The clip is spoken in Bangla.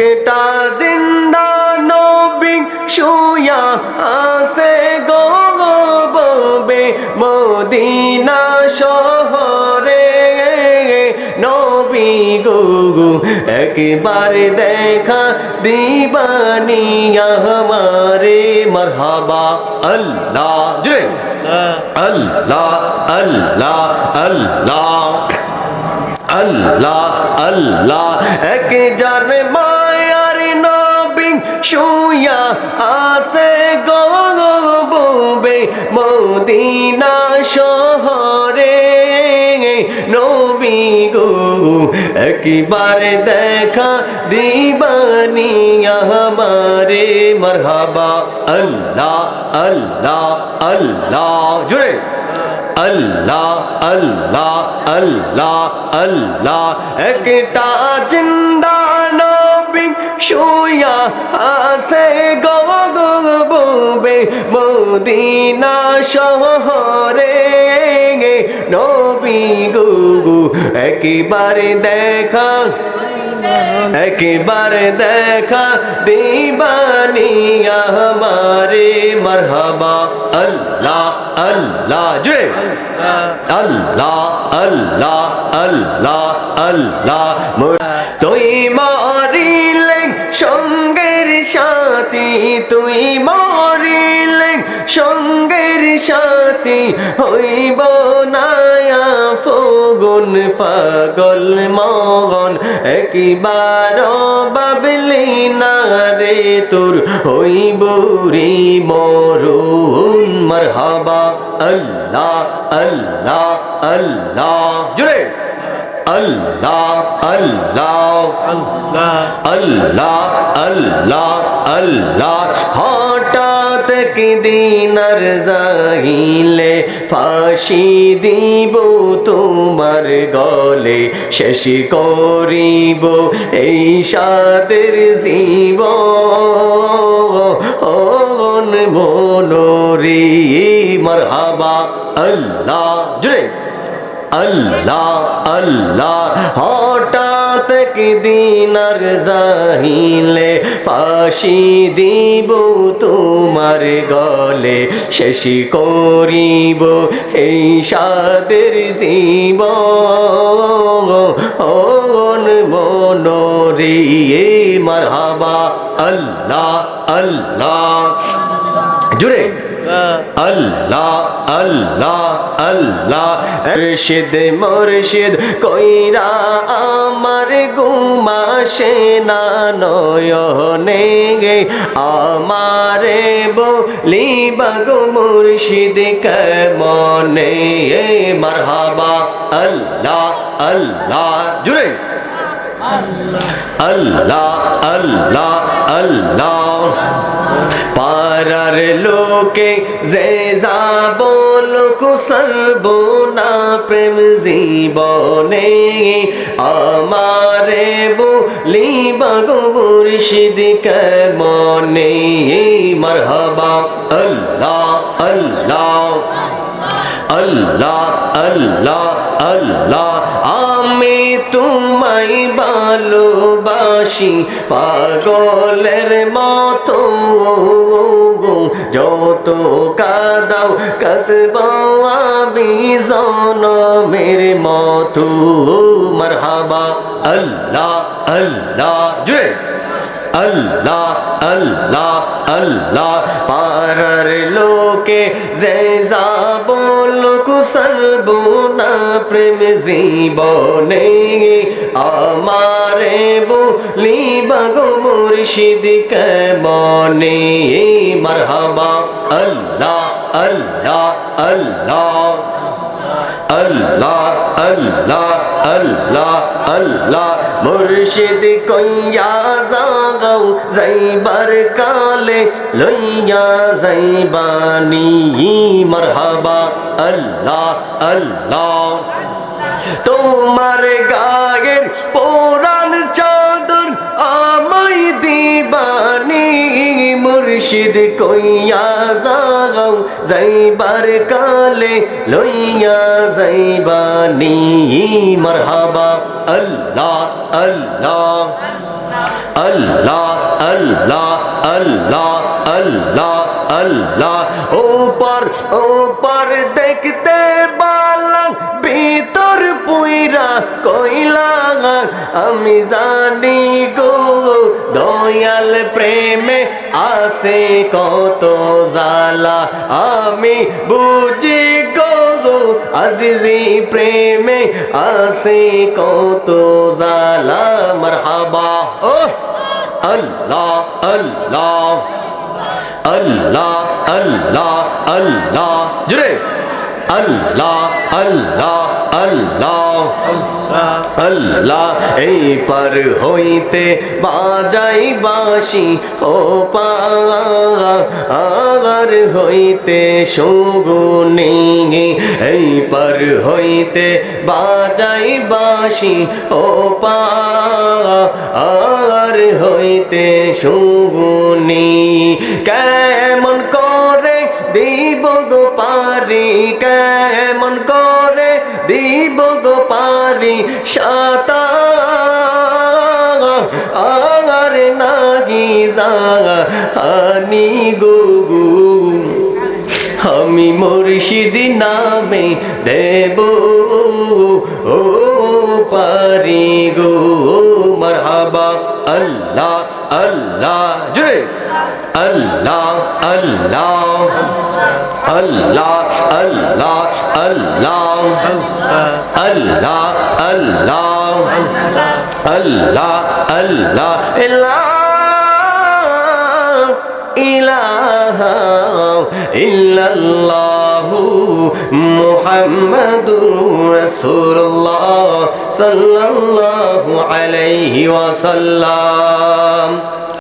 একটা জিন্দা নবী শুয়া আসে গো ববে মদিনা শহরে। নবী গো একবার দেখা দিবানি আমারে। মারহাবা আল্লাহ জুড়ে আল্লাহ। আল্লাহ আল্লাহ আল্লাহ। আল্লাহ এক জান নবী শুয়া আসে গবে মদিনা শহরে। নবী গো, একবার দেখা দিবানি আমারে। মারহাবা, আল্লাহ আল্লাহ আল্লাহ। জুড়ে আল্লাহ আল্লাহ আল্লাহ আল্লাহ। একটা জিন্দা শুয়া আসে গো ববে মদিনা শহরে। নবী গো একবার দেখা একবার দেখা দিবানি আমারে। মারহাবা, আল্লাহ আল্লাহ, জুড়ে। আল্লাহ আল্লাহ আল্লাহ আল্লাহ তুই মরিলেন তুই মরিলেন সঙ্গের সাথী হইব নায়া ফগুন পাগল মগন। একবার বাবলি না রে তোর হইব রে মরুন মারহাবা। আল্লাহ আল্লাহ আল্লাহ। জুড়ে। আল্লাহ আল্লাহ। আল্লাহ আল্লাহ আল্লাহ। হঠাৎ কি দিনার যাইলে ফাঁসি দিব তোমার গলে, শেষ করিব এই সাদের জীব মনোরি, মারহাবা, আল্লাহ। জুড়ে। আল্লাহ আল্লাহ, হঠাৎ কি দিনার যাহিলে ফাঁসি দিব তোমার গলে, শেষ করিব এই সাদের জীব অন মারহাবা, আল্লাহ আল্লাহ। জুড়ে আল্লাহ আল্লাহ আল্লাহ মুর্শিদ মুর্শিদ, কইরা আমার গুমাসে না, নয়নে গে। আমারে বলি বাগো মুর্শিদ, কেমনে? মারহাবা। আল্লাহ আল্লাহ, জুড়ে। আল্লাহ আল্লাহ আল্লাহ। পারার লোকে যে যাব লোক সর্বনা প্রেম জীবনে। আমারে বলি বাগো মুর্শিদ মনে মরহবা, আল্লাহ আল্লাহ। আল্লাহ আল্লাহ আল্লাহ, আমি তোমায় ভালোবাসি। পাগলের মতো যত কাদাও, কাদব আমি জনমের মতো। মারহাবা। আল্লাহ আল্লাহ, জুড়ে। আল্লাহ আল্লাহ আল্লাহ পারার লোকে যে যাব লোক সর্বনা প্রেম জীবনে আমারে বলি বাগো মুর্শিদ কেমনে মারহাবা আল্লাহ আল্লাহ আল্লাহ আল্লাহ আল্লাহ আল্লাহ আল্লাহ। মুর্শিদ কইয়া জাগাও যাইবার কালে লইয়া যাইবানি। মারহাবা, আল্লাহ আল্লাহ। তোমার গায়ের পোরান চাদর আমায় দিবানি মুর্শিদ কইয়া যাগাও, যাইবার কালে লইয়া যাইবানি। মারহাবা, আল্লাহ আল্লাহ আল্লাহ আল্লাহ আল্লাহ আল্লাহ আল্লাহ। ওপর ওপর দেখতে বালা ভিতর পুইরা কইলা, আমি জানি গো, দয়াল প্রেমে আসে কত জালা আমি বুঝি গো গো আজিজি প্রেমে আসে কত জালা মারহাবা। ও আল্লাহ আল্লাহ। আল্লাহ আল্লাহ আল্লাহ। জুড়ে। আল্লাহ আল্লাহ। আল্লাহ আল্লাহ, এই পার হইতে বাজাই বাসি ও পার হইতে সুগুনি এই পার হইতে বাজাই বাসি ও পার হইতে সুগুনি কেমন করে দিব গো পারি, কেমন করে পারি সাতা। আর নাগি জানি গো গো আমি মুর্শিদ নামে দেব, ও পারি গো। মারহাবা, আল্লাহ আল্লাহ জুড়ে আল্লাহ আল্লাহ। আল্লাহ আল্লাহ আল্লাহ আল্লাহ আল্লাহ আল্লাহ আল্লাহ ইলাহা ইল্লাল্লাহু মুহাম্মাদুর রাসূলুল্লাহ সাল্লাল্লাহু আলাইহি ওয়াসাল্লাম